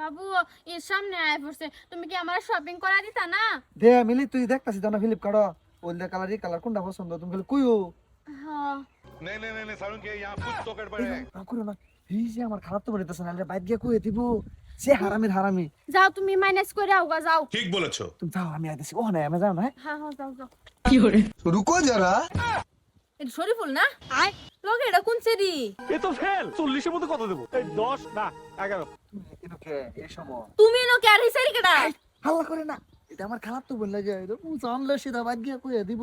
বাবু এর সামনে আয় পড়ছে। তুমি কি আমার শপিং করা দিতা না? দে মিলি তুই দেখতাছি দানা ফিলিপ কাড়ো ওলদা কালারই কালার কোনটা পছন্দ? তুমি খালি কইও হ্যাঁ নে নে নে নে সারুন কে ইয়া কুছ তো গড়বড় হ্যায় না করো না। এই যে আমার খারাপ তো বলিতেছ না বাইদ গিয়া কইয়ে দিব। সে হারামির হারামি। যাও তুমি মাইনাস করে আওগা যাও। ঠিক বলেছ। তুমি যাও আমি আইতেছি। ও না আমি যাও না হ্যাঁ হ্যাঁ যাও যাও। কি হরে রুকো জরা এটা শরীফুল না? আয়। লগে এটা কোন সেরি এ তো ফেল। চল্লিশের মধ্যে কত দেবো? এই দশ না এগারো। এনোকে এই সময়। তুমি নো কে? আর হিসারি কেডা? হাল্লা করে না। এটা আমার খারাপ তো বললে যে এটা জানলে সেটা বাইক গিয়ে কুয়ে দিব।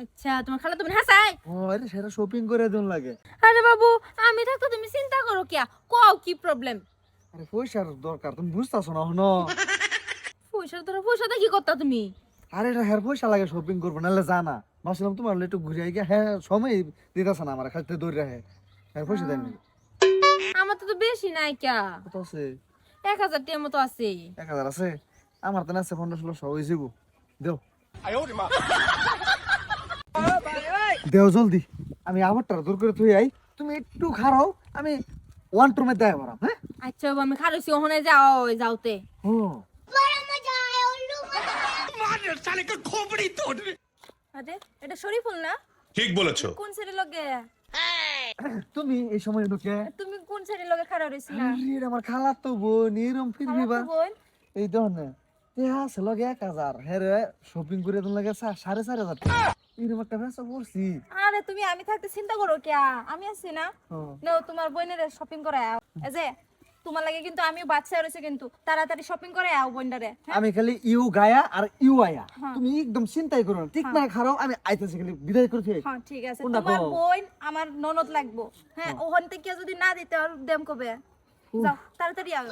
আচ্ছা তোমার খালা তুমি হাসাই ও আরে সেটা শপিং করে দিন লাগে। আরে বাবু আমি থাকতো তুমি চিন্তা করো কিয়া? কও কি প্রবলেম আরে পয়সার দরকার তুমি বুঝতেছো না হন। পয়সা তোরা পয়সাটা কি করতা তুমি? আরে এটা হের পয়সা লাগে শপিং করব নাহলে জানা। ভাবছিলাম তোমার হলে একটু ঘুরে গিয়ে হ্যাঁ সময় দিতেছে না আমার খাইতে দৌড় রাখে হ্যাঁ পয়সা দেয়নি আমার তো তো বেশি নাই কিয়া কত আছে? এক হাজার টিয়ার মতো আছে। এক হাজার আছে? আমার তো না আছে পনেরো ষোলো সব হয়ে যাব দেও। দেও জলদি। আমি আবারটা দূর করে তুই আই। তুমি একটু খারাও আমি ওয়ান টুর মধ্যে আয় হ্যাঁ? আচ্ছা আমি খারছি ওখানে যাও যাওতে। ও। আরে এটা শরীফুল না? ঠিক বলেছ। কোন ছেলে লগে? তুমি এই সময় ঢুকে। তুমি কোন লগে খাড়া রইছ না আরে আমার বোন এরম এই লগে 1000 হেরে শপিং করে দন লাগে 4500 আরে তুমি আমি থাকতে চিন্তা করো কে আমি আছি না। তোমার বোনের শপিং করায় এই যে তোমার লাগে কিন্তু আমি বাচ্চা রয়েছে কিন্তু। তাড়াতাড়ি শপিং করে আও বন্ডারে আমি খালি ইউ গায়া আর ইউ আয়া। হ্যাঁ। তুমি একদম চিন্তাই করো না ঠিক না খারাপ আমি আইতেছি খালি বিদায় করতে হ্যাঁ ঠিক আছে। তোমার? বোন আমার ননদ লাগবো হ্যাঁ? ওখান থেকে যদি না দিতে আর দেম কবে? যাও তাড়াতাড়ি আও।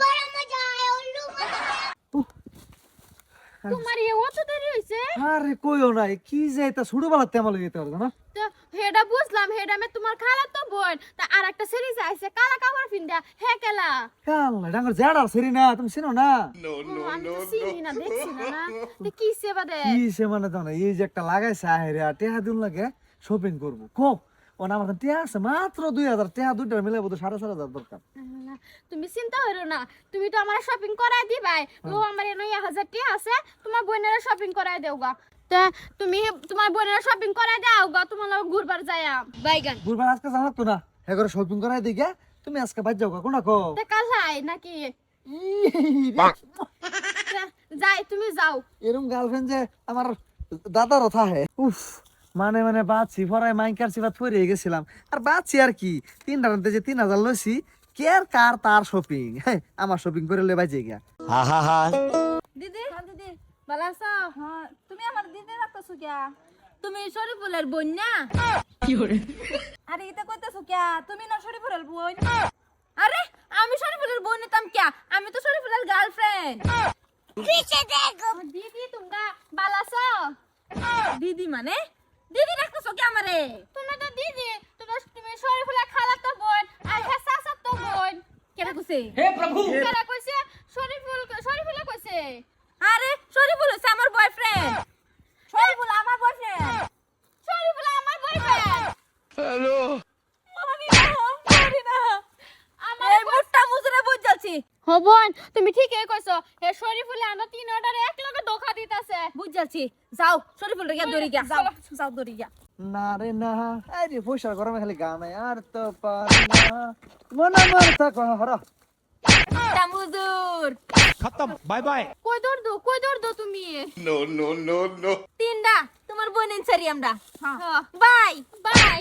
তোমার এ অত দেরি হইছে? আরে কইও নাই কি যে এটা ছোটবেলা তেমন যেতে পারবে না? তো হেডা বুঝলাম হেডা মে তোমার খালা তো বোন। তা আর একটা সিরিজ আইছে কালা কাপড় পিন্দা হে কেলা? কাল ডাঙ্গর জাড় আর না তুমি চিনো না? তো চিনি না দেখছি না না। কি সেবা দে কি সে মানে জানো এই যে একটা লাগাইছে আহেরে টেহা দিন লাগে শপিং করব। খুব ও না আমার টেহা আছে মাত্র দুই হাজার টেহা দুইটার মিলে বোধ সাড়ে চার হাজার দরকার। তুমি চিন্তা করো না তুমি তো আমার শপিং করাই দিবাই। তো আমার এনে এক হাজার টি আছে তোমার বোনেরা শপিং করাই দেওগা তা তুমি তোমার বোনেরা শপিং করাই দাও গা তোমার লগে ঘুরবার যায়া বাইগান বুড়বার আজকে জানাত তো না হ্যাঁ করে শপিং করাই দিকে তুমি আজকে বাদ যাও কোনা কো তা কালাই নাকি? যাই তুমি যাও। এরকম গার্লফ্রেন্ড যে আমার দাদার কথা হে উফ। মানে মানে বাচ্ছি ফরাই মাইকার সিফাত ফরিয়ে গেছিলাম। আর বাচ্ছি আর কি? তিন রাতে যে তিন হাজার লইছি। কে আর কার তার শপিং হ্যাঁ আমার শপিং করে লে বাজে গিয়া। দিদি? হ্যাঁ দিদি। ভালো আছো? হ্যাঁ। তুমি আমার দিদি রাখতেছো কিয়া তুমি শরীফুলের বোন না? কি করে আরে এটা কইতেছো কিয়া তুমি না শরীফুলের বোন? আরে আমি শরীফুলের বোন নিতাম কিয়া আমি তো শরীফুলের গার্লফ্রেন্ড দিদি তোমরা বালাসো দিদি মানে? দিদি রাখতেছো কি আমারে? তুমি তো দিদি তোমার তুমি শরীফুলা খালা তো বোন আর হে সাসা তো বোন। কেন কইছে? কেরা কইছে হবন তুমি ঠিকই কইছো। হে আমরা তিন অর্ডার এক লগে ধোকা দিতাছে। যাও শরীফুল গিয়া যাও যাও গিয়া। না রে না আরে পয়সার গরমে খালি আর তো পার না। মনে থাকো তামুজুর খতম বাই বাই। কই দো কই দো তুমি? নো নো নো নো তিনটা তোমার বোনেন সারি আমরা। হ্যাঁ। Bye bye.